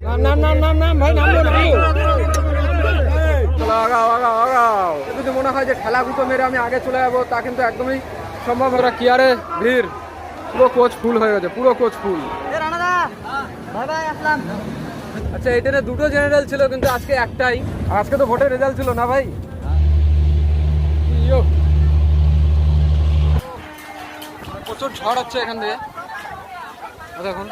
নাম নাম নাম নাম ভাই নামলো নামলো আগাও আগাও আগাও। যদি মনে হয় যে ঠেলা গুঁতো মেরে আমি আগে চলে যাব তা কিন্তু একদমই সম্ভব ওরা কি আরে ভিড়। পুরো কোচ ফুল হয়ে গেছে পুরো কোচ ফুল। আচ্ছা ট্রেনে দুটো জেনারেল ছিল কিন্তু আজকে একটাই। আজকে তো ভোটের রেজাল্ট ছিল না ভাই? প্রচুর ঝড় হচ্ছে এখান থেকে। দেখুন।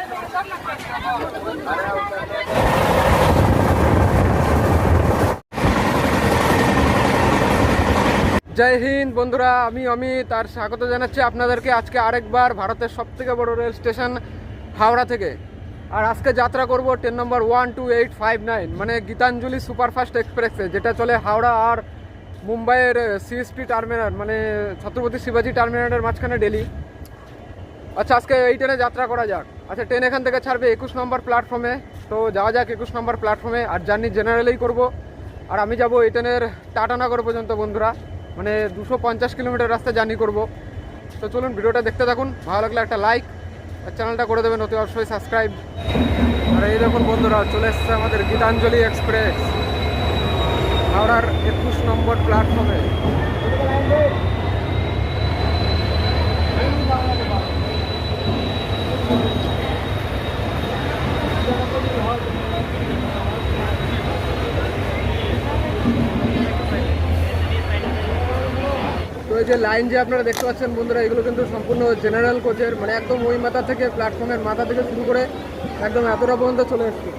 জয় হিন্দ বন্ধুরা, আমি অমিত আর স্বাগত জানাচ্ছি আপনাদেরকে আজকে আরেকবার ভারতের সব থেকে বড় রেল স্টেশন হাওড়া থেকে। আর আজকে যাত্রা করব train number one two eight five nine মানে গীতাঞ্জলি সুপারফাস্ট এক্সপ্রেসে, যেটা চলে হাওড়া আর মুম্বাইয়ের সিএসপি টার্মিনাল মানে ছত্রপতি শিবাজি টার্মিনালের মাঝখানে ডেলি আচ্ছা আজকে এই ট্রেনে যাত্রা করা যাক। আচ্ছা ট্রেন এখান থেকে ছাড়বে একুশ নম্বর প্ল্যাটফর্মে তো যাওয়া যাক একুশ নম্বর প্ল্যাটফর্মে আর জার্নি জেনারেলেই করব। আর আমি যাব এই ট্রেনের টাটানগর পর্যন্ত, বন্ধুরা। মানে দুশো পঞ্চাশ কিলোমিটার রাস্তা জার্নি করব। তো চলুন ভিডিওটা দেখতে থাকুন। ভালো লাগলে একটা লাইক আর চ্যানেলটা করে দেবেন। অতি অবশ্যই সাবস্ক্রাইব আর এই দেখুন, বন্ধুরা, চলে এসছে আমাদের গীতাঞ্জলি এক্সপ্রেস হাওড়ার একুশ নম্বর প্ল্যাটফর্মে তো এই যে লাইন যে আপনারা দেখতে পাচ্ছেন বন্ধুরা, এগুলো কিন্তু সম্পূর্ণ জেনারেল কোচের মানে একদম ওই মাথা থেকে প্ল্যাটফর্মের মাথা থেকে শুরু করে একদম এতটা পর্যন্ত চলে এসছে।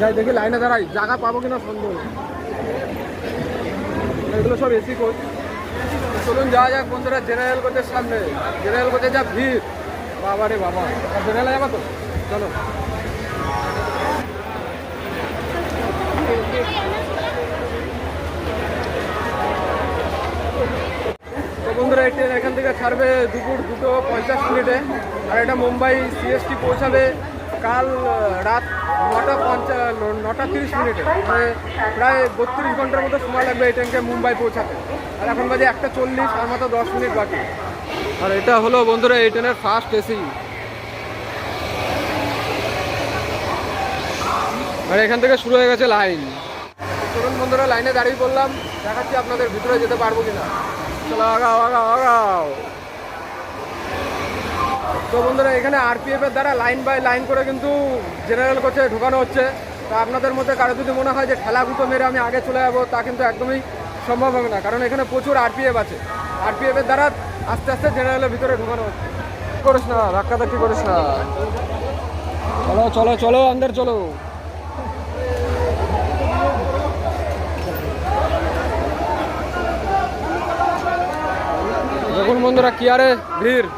যাই, দেখি লাইনে দাঁড়াই, জায়গা পাবো কিনা সন্দেহ এগুলো সব এসি কোচ চলুন যাওয়া যাক বন্ধুরা জেনারেল কোচের সামনে। জেনারেল কোচে যা ভিড়। বাবা রে বাবা জেনারেলে যাব তো? চলো। বন্ধুরা এই ট্রেন এখান থেকে ছাড়বে দুপুর দুটো পঞ্চাশ মিনিটে। আর এটা মুম্বাই সিএসটি পৌঁছাবে কাল রাত নটা পঞ্চা নটা তিরিশ মিনিটে। মানে প্রায় বত্রিশ ঘণ্টার মতো সময় লাগবে এই ট্রেনকে মুম্বাই পৌঁছাতে। আর এখন বাজে একটা চল্লিশ, আর মাত্র দশ মিনিট বাকি। আর এটা হলো বন্ধুরা, এই ট্রেনের ফার্স্ট এসি আর এখান থেকে শুরু হয়ে গেছে লাইন। চলুন বন্ধুরা, লাইনে দাঁড়িয়ে পড়লাম। দেখাচ্ছি আপনাদের ভিতরে যেতে পারব কিনা। চলো, আগাও আগাও আগাও। তো বন্ধুরা, এখানে আরপিএফ এর দ্বারা লাইন বাই লাইন করে কিন্তু জেনারেল কোচে ঢোকানো হচ্ছে। তা আপনাদের মধ্যে কারও যদি মনে হয় যে ঠেলা গুঁতো মেরে আমি আগে চলে যাব, তা কিন্তু একদমই সম্ভব হবে না। কারণ এখানে প্রচুর আরপিএফ আছে। আরপিএফ এর দ্বারা আস্তে আস্তে জেনারেলের ভিতরে ঢোকানো হচ্ছে। করিস না? ধাক্কা ধাক্কি করিস না। চলো চলো চলো, আন্দার, চলো। দেখুন বন্ধুরা কি আরে ভিড়।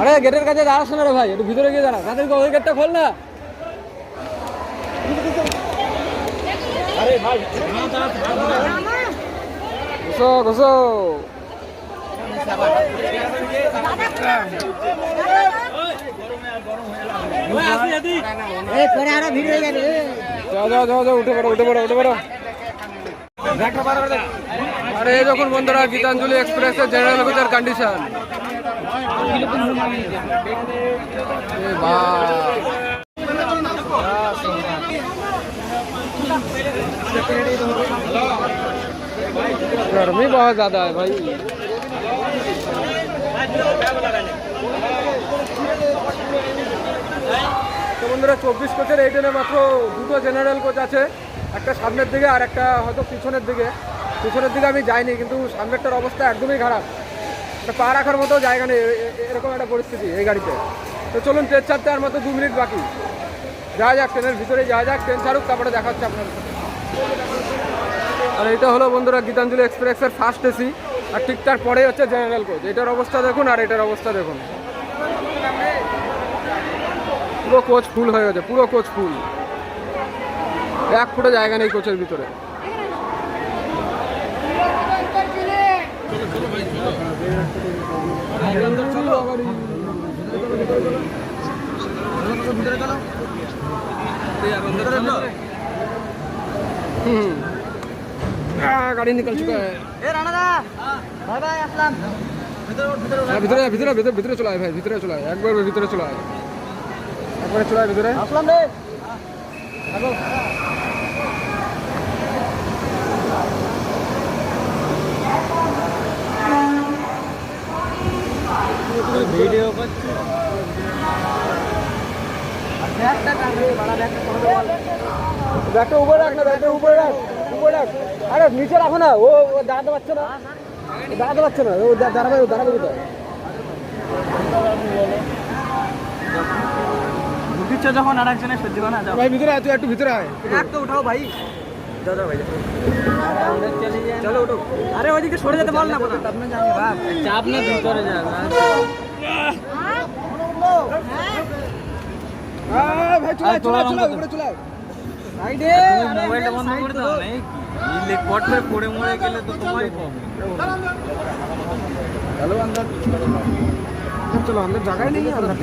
আরে গেটের কাছে দাঁড়াস না রে ভাই একটু ভিতরে গিয়ে দাঁড়া। তাদের ওই গেটটা খোল না। আরে ভাই ঘুষো ঘুষো। যাও যাও যাও যাও উঠে পড়ো উঠে পড়ো উঠে পড়ো। আরে এই যখন বন্ধুরা গীতাঞ্জলি এক্সপ্রেসের জেনারেল কোচের কন্ডিশন गर्मी बहुत ज्यादा है भाई তো বন্ধুরা চব্বিশ কোচের এই ট্রেনে মাত্র দুটো জেনারেল কোচ আছে একটা সামনের দিকে আর একটা হয়তো পিছনের দিকে। পিছনের দিকে আমি যাইনি, কিন্তু সামনেরটার অবস্থা একদমই খারাপ। একটা পা রাখার মতো জায়গা নেই এরকম একটা পরিস্থিতি এই গাড়িতে। তো চলুন ট্রেন ছাড়তে আর মাত্র দু মিনিট বাকি। যাওয়া যাক, ট্রেনের ভিতরে যাওয়া যাক, ট্রেন ছাড়ুক, তারপরে দেখা হচ্ছে আপনার আর এটা হলো বন্ধুরা গীতাঞ্জলি এক্সপ্রেসের ফার্স্ট এসি, আর ঠিক তার পরেই হচ্ছে জেনারেল কোচ। এটার অবস্থা দেখুন আর এটার অবস্থা দেখুন। পুরো কোচ ফুল হয়ে গেছে, পুরো কোচ ফুল। এক ফুটে জায়গা নেই কোচের ভিতরে हम्म। आ, गाड़ी निकल चुका है ए राणा दा बाय बाय असलम হ্যাঁ ভিতরে আয়, ভিতরে আয়, ভিতরে ভিতরে চলে আয় ভাই ভিতরে চলে আয় একবার ভিতরে চলে আয় একবারে চলে আয় ভিতরে আসলাম রে ব্যাগটা উপরে রাখ না ব্যাগটা উপরে রাখ উপরে রাখ। আরে নিচে রাখো না ও ও দাঁড়াতে পারছে না। দাঁড়াতে পারছে না ও দাঁড়াবে ও দাঁড়াবে কোথায়? দিচ্ছ যখন আর একজনের সহ্য করে যাও। ভাই ভিতরে আয় তুই একটু ভিতরে আয়। তো উঠাও ভাই। দাদা ভাই চলো উঠো। আরে ওইদিকে সরে যেতে বল না। কোথাও আপনি জানি বাপ চাপ না ভিতরে যা ভাই চলে চলে উপরে মোবাইলটা বন্ধ করে দাও নাকি ইলে পট করে পড়ে মরে গেলে তো তোমারই প্রবলেম चलो अंदर चलो अंदर जगह ही नहीं है अंदर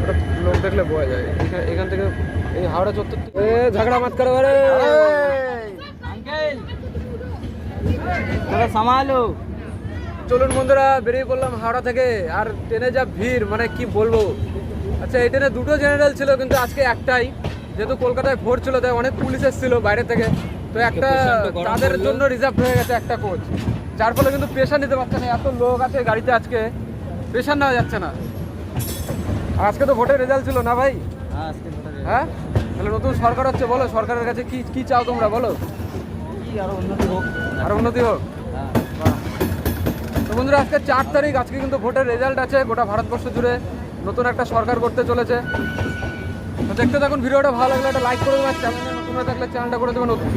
ওটা লোক দেখলে বোঝা যায় এখান- এখান থেকে এই হাওড়া চত্বর থেকে- এ ঝগড়া মত করো রে আঙ্কেল তোরা সামালো চলুন বন্ধুরা বেরিয়ে পড়লাম হাওড়া থেকে আর ট্রেনে যা ভিড় মানে কি বলবো আচ্ছা ট্রেনে দুটো জেনারেল ছিল কিন্তু আজকে একটাই। যেহেতু কলকাতায় ভোট ছিল তাই অনেক পুলিশ এসেছিল বাইরে থেকে। তো একটা তাদের জন্য রিজার্ভ হয়ে গেছে একটা কোচ যার ফলে কিন্তু প্রেশার নিতে পারছে না। এত লোক আছে গাড়িতে আজকে। প্রেশার নেওয়া যাচ্ছে না। আজকে তো ভোটের রেজাল্ট ছিল না ভাই? হ্যাঁ আজকে হ্যাঁ? তাহলে নতুন সরকার হচ্ছে বলো। সরকারের কাছে কি কি চাও তোমরা বলো? কি আরও উন্নতি হোক। আর উন্নতি হোক? হ্যাঁ। তো বন্ধুরা আজকে চার তারিখ আজকে কিন্তু ভোটের রেজাল্ট আছে গোটা ভারতবর্ষ জুড়ে। নতুন একটা সরকার করতে চলেছে। তো দেখতে থাকুন, ভিডিওটা ভালো লাগলে একটা লাইক করে দেবেন চ্যানেলে নতুন থাকলে চ্যানেলটা করে দেবেন নতুন।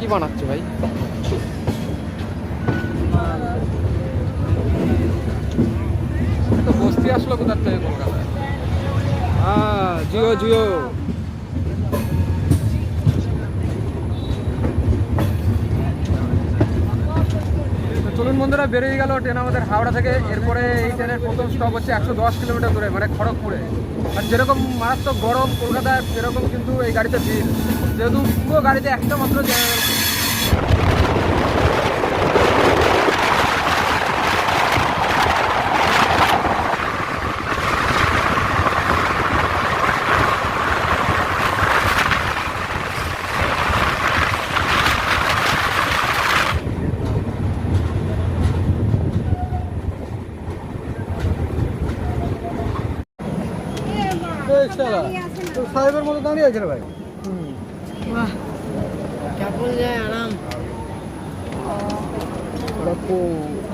কি বানাচ্ছে ভাই? তো বস্তি আসলো কোথার থেকে কলকাতায়? হ্যাঁ জিও জিও। চলুন বন্ধুরা, বেরিয়ে গেল ট্রেন আমাদের হাওড়া থেকে। এরপরে এই ট্রেনের প্রথম স্টপ হচ্ছে একশো দশ কিলোমিটার দূরে মানে খড়গপুরে। আর যেরকম মারাত্মক গরম, কলকাতায় সেরকম কিন্তু এই গাড়িতে ভিড়। যেহেতু পুরো গাড়িতে একটা মাত্র জেনারেল সাহেবের মতো দাঁড়িয়ে আছে রে ভাই। কেমন যায় আরাম। খড়গপুর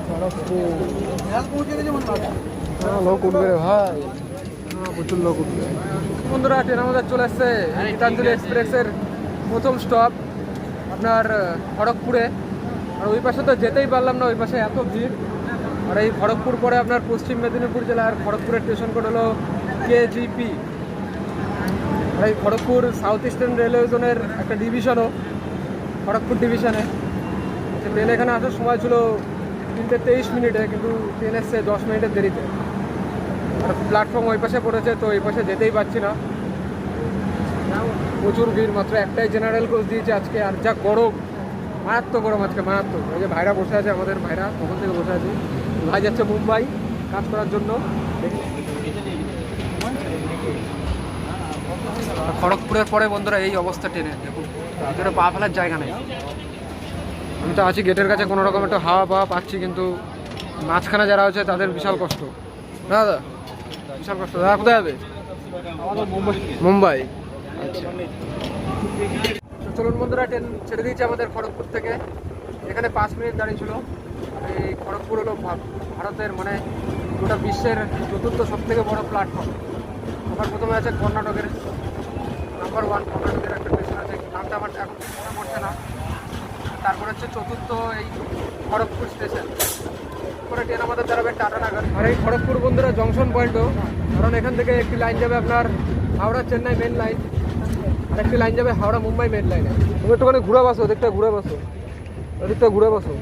খড়গপুর। হ্যাঁ। লোক উঠবে রে ভাই। হ্যাঁ প্রচুর লোক উঠবে। বন্ধুরা ট্রেন আমাদের চলে এসছে। গীতাঞ্জলি এক্সপ্রেসের প্রথম স্টপ আপনার খড়গপুরে। আর ওই পাশে তো যেতেই পারলাম না ওই পাশে এত ভিড়। আর এই খড়গপুর পরে আপনার পশ্চিম মেদিনীপুর জেলার খড়গপুরের স্টেশন কোড হলো কেজিপি এই খড়গপুর সাউথ ইস্টার্ন রেলওয়ে জোনের একটা ডিভিশনও খড়গপুর ডিভিশনে ট্রেন এখানে আসার সময় ছিল তিনটে তেইশ মিনিটে, কিন্তু ট্রেন এসছে দশ মিনিটের দেরিতে। আর প্ল্যাটফর্ম ওই পাশে পড়েছে, তো ওই পাশে যেতেই পারছি না। প্রচুর ভিড়, মাত্র একটাই জেনারেল কোচ দিয়েছে আজকে, আর যা গরম, মারাত্মক গরম আজকে, মারাত্মক। ওই যে ভাইরা বসে আছে আমাদের ভাইরা, তখন থেকে বসে আছে। ভাই যাচ্ছে মুম্বাই, কাজ করার জন্য। খড়গপুরের পরে বন্ধুরা এই অবস্থা ট্রেনে দেখুন। ভিতরে পা ফেলার জায়গা নেই। আমি তো আছি গেটের কাছে, কোনো রকম একটা হাওয়া পাওয়া পাচ্ছি, কিন্তু মাঝখানে যারা আছে, তাদের বিশাল কষ্ট। দাদা? বিশাল কষ্ট। দাদা, কোথায় যাবে? মুম্বাই। আচ্ছা। চলুন বন্ধুরা, ট্রেন ছেড়ে দিয়েছে আমাদের খড়গপুর থেকে। এখানে পাঁচ মিনিট দাঁড়িয়ে ছিল। এই খড়গপুর হলো ভারতের মানে গোটা বিশ্বের চতুর্থ সব থেকে বড় প্ল্যাটফর্ম সবার প্রথমে আছে কর্ণাটকের নাম্বার ওয়ান কর্ণাটকের একটা স্টেশন আছে নামটা আমার এখন ঠিক মনে পড়ছে না। তারপর হচ্ছে চতুর্থ এই খড়গপুর স্টেশন পরে ট্রেন আমাদের দাঁড়াবে টাটা নাগার আর এই খড়গপুর বন্ধুরা জংশন পয়েন্টও কারণ এখান থেকে একটি লাইন যাবে আপনার হাওড়া চেন্নাই মেন লাইন আর একটি লাইন যাবে হাওড়া মুম্বাই মেন লাইনে তুমি একটুখানি ঘুরে বসো, ওদিকটা ঘুরে বসো। ওদিকটা ঘুরে বসো।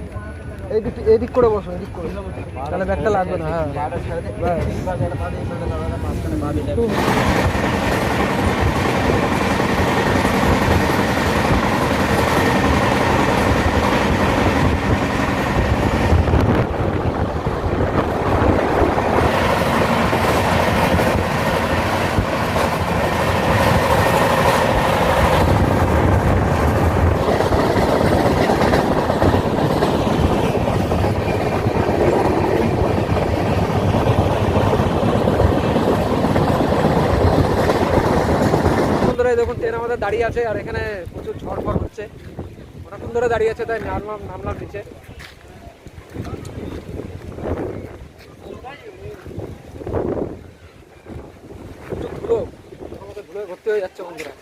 এই দিক এই দিক করে বসো এদিক করে। তাহলে ব্যাগটা লাগবে না হ্যাঁ। এই দেখুন, ট্রেন আমাদের দাঁড়িয়ে আছে আর এখানে প্রচুর ঝড় ফড় হচ্ছে। অনেকক্ষণ ধরে দাঁড়িয়ে আছে, তাই নামলাম নামলাম নিচে। ধুলো, আমাদের ভর্তি হয়ে যাচ্ছে বন্ধুরা।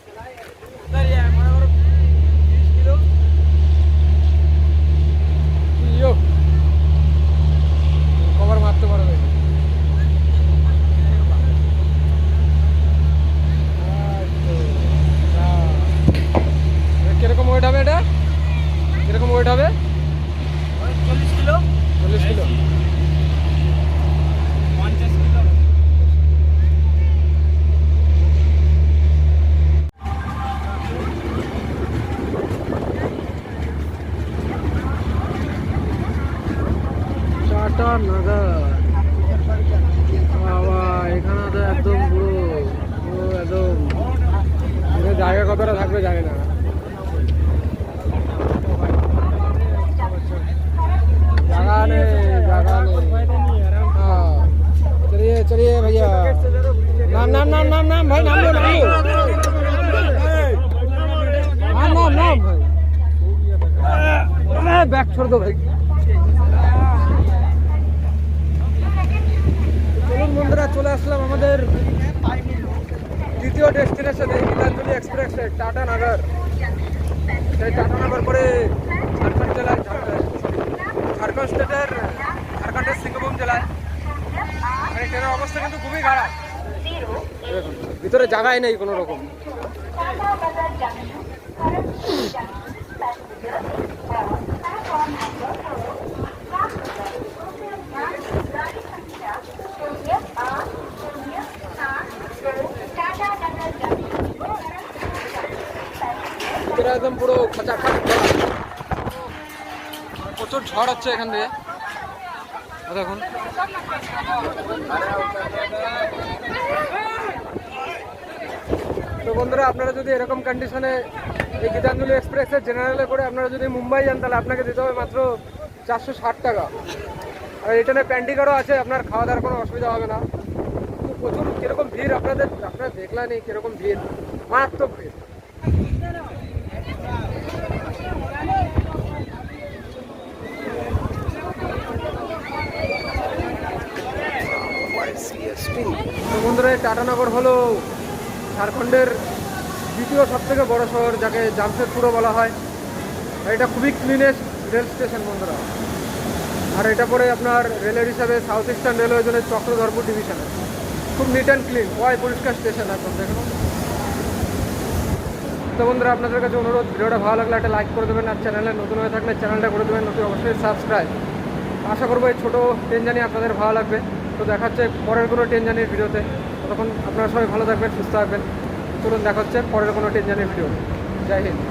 নাম নাম নাম নাম ভাই। নাম নাম নাম নাম নাম ভাই ব্যাক ছোড় দো ভাই চলুন বন্ধুরা চলে আসলাম আমাদের দ্বিতীয় ডেস্টিনেশন এই গীতাঞ্জলি এক্সপ্রেস টাটা নগর সেই টাটা নগর পরে ভিতরে জায়গাই নেই কোনো রকম। একদম পুরো খচাখাচ। প্রচুর ঝড় হচ্ছে এখান থেকে দেখুন। তো বন্ধুরা, আপনারা যদি এরকম কন্ডিশনে এই গীতাঞ্জলি এক্সপ্রেসের জেনারেলে করে আপনারা যদি মুম্বাই যান, তাহলে আপনাকে দিতে হবে মাত্র চারশো ষাট টাকা। আর এখানে প্যান্টিকারও আছে, আপনার খাওয়া দাওয়ার কোনো অসুবিধা হবে না। কিন্তু প্রচুর, কীরকম ভিড় আপনাদের আপনারা দেখলেনই কীরকম ভিড়, মারাত্মক ভিড়। তো বন্ধুরা টাটানগর হলো ঝাড়খণ্ডের দ্বিতীয় সব থেকে বড় শহর যাকে জামশেদপুরও বলা হয়। এটা খুবই ক্লিনেস্ট রেল স্টেশন বন্ধুরা। আর এটা পরে আপনার রেলের হিসাবে সাউথ ইস্টার্ন রেলওয়ে জন্য চক্রধরপুর ডিভিশনে খুব নিট অ্যান্ড ক্লিন ওয়াই পরিষ্কার স্টেশন একদম, দেখুন। তো বন্ধুরা, আপনাদের কাছে অনুরোধ, ভিডিওটা ভালো লাগলে একটা লাইক করে দেবেন, আর চ্যানেলে নতুন হয়ে থাকলে চ্যানেলটা করে দেবেন নতুন অবশ্যই সাবস্ক্রাইব আশা করব এই ছোটো ট্রেন জানি আপনাদের ভালো লাগবে। তো দেখা হচ্ছে পরের কোনো ট্রেন জানির ভিডিওতে ততক্ষণ আপনারা সবাই ভালো থাকবেন, সুস্থ থাকবেন। চলুন দেখা হচ্ছে পরের কোনো টেনশনের ভিডিও জয় হিন্দ।